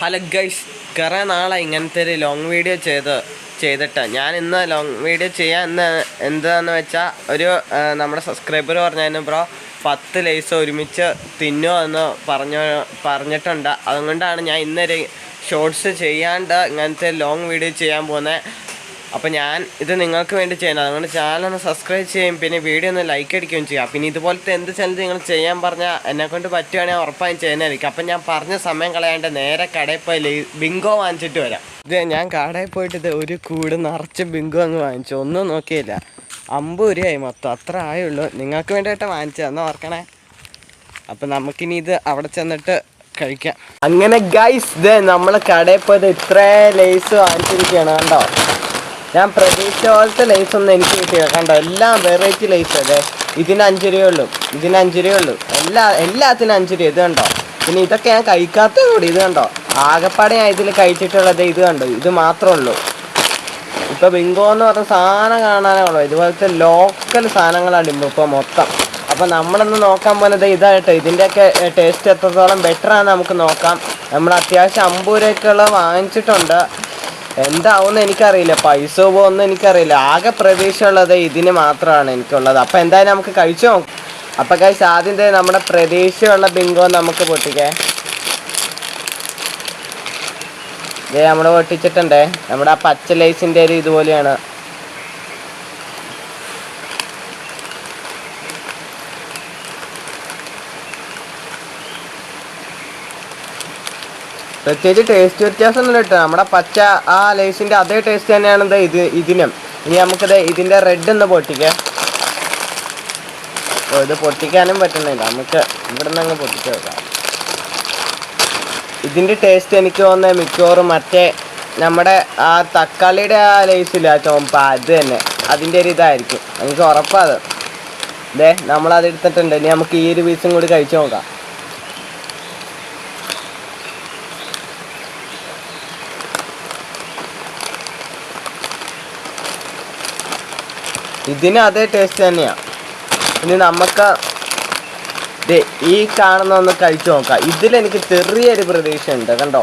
Hello guys കുറേ നാളെ ഇങ്ങനത്തെ ഒരു ലോങ് വീഡിയോ ചെയ്ത് ചെയ്തിട്ട്. ഞാൻ ഇന്ന് ലോങ് വീഡിയോ ചെയ്യാൻ ഇന്ന് എന്താണെന്ന് വെച്ചാൽ ഒരു നമ്മുടെ സബ്സ്ക്രൈബർ പറഞ്ഞായിരുന്നു ബ്രോ പത്ത് ലേസ് ഒരുമിച്ച് തിന്നോ എന്ന് പറഞ്ഞു പറഞ്ഞിട്ടുണ്ട്. അതുകൊണ്ടാണ് ഞാൻ ഇന്നൊരു ഷോർട്സ് ചെയ്യാണ്ട് ഇങ്ങനത്തെ ലോങ് വീഡിയോ ചെയ്യാൻ പോകുന്നത് അപ്പോൾ ഞാൻ ഇത് നിങ്ങൾക്ക് വേണ്ടി ചെയ്യണം അതുകൊണ്ട് ചാനൽ ഒന്ന് സബ്സ്ക്രൈബ് ചെയ്യും പിന്നെ വീഡിയോ ഒന്ന് ലൈക്ക് അടിക്കുകയും ചെയ്യാം. പിന്നെ ഇതുപോലത്തെ എന്ത് ചാനൽ നിങ്ങൾ ചെയ്യാൻ പറഞ്ഞാൽ എന്നെക്കൊണ്ട് പറ്റുകയാണെങ്കിൽ ഉറപ്പായും ചെയ്യുന്നതായിരിക്കും. അപ്പം ഞാൻ പറഞ്ഞ സമയം കളയാണ്ട് നേരെ കടയിൽ പോയി ബിങ്കോ വാങ്ങിച്ചിട്ട് വരാം. ഇത് ഞാൻ കടയിൽ പോയിട്ട് ഇത് ഒരു കൂട് നിറച്ച് ബിങ്കോ അങ്ങ് വാങ്ങിച്ചു. ഒന്നും നോക്കിയില്ല. അമ്പത് രൂപയായി മൊത്തം. അത്ര ആയുള്ളൂ. നിങ്ങൾക്ക് വേണ്ടിയിട്ട് വാങ്ങിച്ചതെന്ന് ഓർക്കണേ? അപ്പം നമുക്കിനി ഇത് അവിടെ ചെന്നിട്ട് കഴിക്കാം. അങ്ങനെ ഗൈസ് ഇത് നമ്മൾ കടയിൽ പോയത് ഇത്രേ ലേസ് വാങ്ങിച്ചിരിക്കുകയാണ്. കണ്ടോ? ഞാൻ പ്രതീക്ഷിച്ച പോലത്തെ ലൈസ് ഒന്നും എനിക്ക് കിട്ടിയില്ല. കണ്ടോ എല്ലാം വെറൈറ്റി ലൈസ് അതെ ഇതിന് അഞ്ച് രൂപയുള്ളൂ ഇതിന് അഞ്ച് രൂപയുള്ളൂ എല്ലാ എല്ലാത്തിനും അഞ്ച് രൂപ ഇത് കണ്ടോ? പിന്നെ ഇതൊക്കെ ഞാൻ കഴിക്കാത്ത കൂടി. ഇത് കണ്ടോ? ആകപ്പാടെ ഞാൻ ഇതിൽ കഴിച്ചിട്ടുള്ളത് ഇത് കണ്ടോ? ഇത് മാത്രമേ ഉള്ളൂ. ഇപ്പൊ ബിങ്കോ എന്ന് പറഞ്ഞ സാധനം കാണാനേ ഉള്ളൂ. ഇതുപോലത്തെ ലോക്കൽ സാധനങ്ങളാണ് ഇപ്പൊ ഇപ്പൊ മൊത്തം. അപ്പൊ നമ്മളൊന്ന് നോക്കാൻ പോകുന്നത് ഇതിന്റെ ഇതിന്റെയൊക്കെ ടേസ്റ്റ് എത്രത്തോളം ബെറ്റർ ആണ് നമുക്ക് നോക്കാം. നമ്മൾ അത്യാവശ്യം അമ്പൂരൊക്കെയുള്ള വാങ്ങിച്ചിട്ടുണ്ട്. എന്താവുമെന്ന് എനിക്കറിയില്ല. പൈസ പോകുമെന്ന് എനിക്കറിയില്ല. ആകെ പ്രതീക്ഷയുള്ളത് ഇതിന് മാത്രമാണ് എനിക്കുള്ളത്. അപ്പൊ എന്തായാലും നമുക്ക് കഴിച്ചു നോക്കാം. അപ്പൊ കഴിച്ച് ആദ്യം തന്നെ നമ്മുടെ പ്രതീക്ഷയുള്ള ബിങ്കോ നമുക്ക് പൊട്ടിക്കേ. ഇതേ നമ്മൾ പൊട്ടിച്ചിട്ടുണ്ടേ. നമ്മുടെ ആ പച്ച ലൈസിന്റെ ഒരു ഇതുപോലെയാണ്. പ്രത്യേകിച്ച് ടേസ്റ്റ് വ്യത്യാസം ഒന്നും കേട്ടോ. നമ്മുടെ പച്ച ആ ലേസിന്റെ അതേ ടേസ്റ്റ് തന്നെയാണ് എന്താ ഇത് ഇതിനും. ഇനി നമുക്കിത് ഇതിന്റെ റെഡ് ഒന്ന് പൊട്ടിക്കാം. ഓ ഇത് പൊട്ടിക്കാനും പറ്റുന്നില്ല. നമുക്ക് ഇവിടെ നിന്ന് അങ്ങ് പൊട്ടിച്ച് വെക്കാം ഇതിന്റെ ടേസ്റ്റ് എനിക്ക് തോന്നുന്നത് മിക്കവാറും മറ്റേ നമ്മുടെ ആ തക്കാളിയുടെ ആ ലേസില്ല ആ ചോമ്പ അത് തന്നെ. അതിന്റെ ഒരു ഇതായിരിക്കും. എനിക്ക് ഉറപ്പാത് ദേ നമ്മളത് എടുത്തിട്ടുണ്ട്. ഇനി നമുക്ക് ഈ ഒരു പീസും കൂടി കഴിച്ചു നോക്കാം. ഇതിന് അതേ ടേസ്റ്റ് തന്നെയാണ് ഇനി നമുക്ക് ഈ കാണുന്ന ഒന്ന് കഴിച്ചു നോക്കാം. ഇതിലെനിക്ക് ചെറിയൊരു പ്രതീക്ഷയുണ്ട് കണ്ടോ?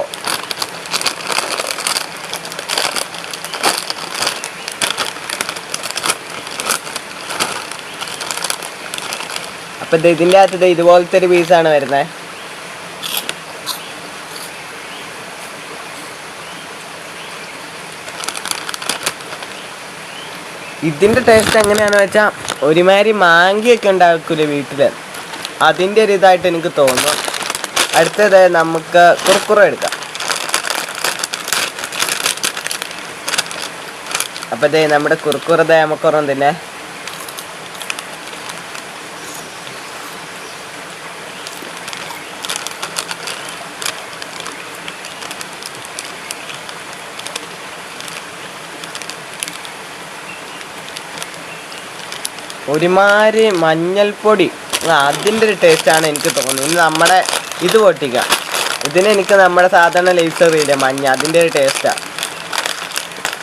അപ്പൊ ദേ ഇതിന്റെ അകത്ത് ഇതുപോലത്തെ ഒരു പീസാണ് വരുന്നത് ഇതിന്റെ ടേസ്റ്റ് എങ്ങനെയാണെന്ന് വെച്ചാൽ ഒരുമാതിരി മാങ്കിയൊക്കെ ഉണ്ടാക്കൂലേ വീട്ടിൽ അതിന്റെ ഒരു ഇതായിട്ട് എനിക്ക് തോന്നുന്നു. അടുത്തത് നമുക്ക് കുറുക്കുറ എടുക്കാം. അപ്പൊ ദേ നമ്മുടെ കുറുക്കുറ ദേ നമുക്കൊറം തന്നെ. ഒരുമാതിരി മഞ്ഞൾപ്പൊടി. അതിന്റെ ഒരു ടേസ്റ്റാണ് എനിക്ക് തോന്നുന്നത്. ഇനി നമ്മുടെ ഇത് പൊട്ടിക്കാം. ഇതിന് എനിക്ക് നമ്മുടെ സാധാരണ ലേസർ ഇല്ലേ മഞ്ഞ. അതിന്റെ ഒരു ടേസ്റ്റാണ്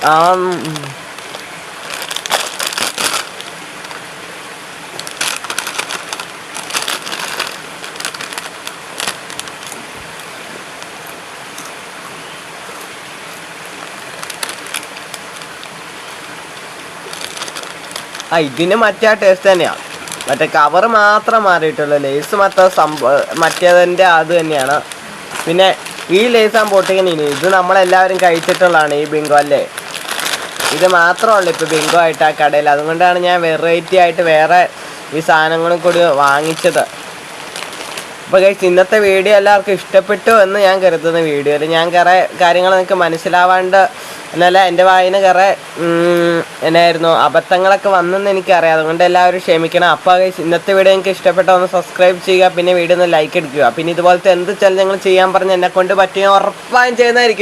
ആ. ആ ഇതിന് മറ്റേ ആ ടേസ്റ്റ് തന്നെയാണ് മറ്റേ കവർ മാത്രം മാറിയിട്ടുള്ളൂ. ലേസ് മറ്റേ സംഭവം മറ്റേതിന്റെ അത് തന്നെയാണ്. പിന്നെ ഈ ലേസ് ഞാൻ ഇനി ഇത് നമ്മളെല്ലാവരും കഴിച്ചിട്ടുള്ളതാണ് ഈ ബിങ്കോ അല്ലേ? ഇത് മാത്രമല്ല ഇപ്പോൾ ബിങ്കോ ആയിട്ട് ആ കടയിൽ. അതുകൊണ്ടാണ് ഞാൻ വെറൈറ്റി ആയിട്ട് വേറെ ഈ സാധനങ്ങളും കൂടി വാങ്ങിച്ചത്. അപ്പോൾ കഴിച്ച് ഇന്നത്തെ വീഡിയോ എല്ലാവർക്കും ഇഷ്ടപ്പെട്ടു എന്ന് ഞാൻ കരുതുന്ന വീഡിയോയിൽ ഞാൻ കുറേ കാര്യങ്ങൾ നിങ്ങൾക്ക് മനസ്സിലാവാണ്ട് എന്നല്ല എന്റെ വായന കുറേ എന്നായിരുന്നു അബദ്ധങ്ങളൊക്കെ വന്നെന്ന് എനിക്കറിയാം. അതുകൊണ്ട് എല്ലാവരും ക്ഷമിക്കണം. അപ്പോൾ കഴിച്ച് ഇന്നത്തെ വീഡിയോ എനിക്ക് ഇഷ്ടപ്പെട്ട ഒന്ന് സബ്സ്ക്രൈബ് ചെയ്യുക പിന്നെ വീഡിയോ ഒന്ന് ലൈക്ക് അടിക്കുക പിന്നെ ഇതുപോലത്തെ എന്ത് ചലനങ്ങൾ ചെയ്യാൻ പറഞ്ഞ് എന്നെ കൊണ്ട് പറ്റിയ ഉറപ്പായും ചെയ്യുന്നതായിരിക്കും.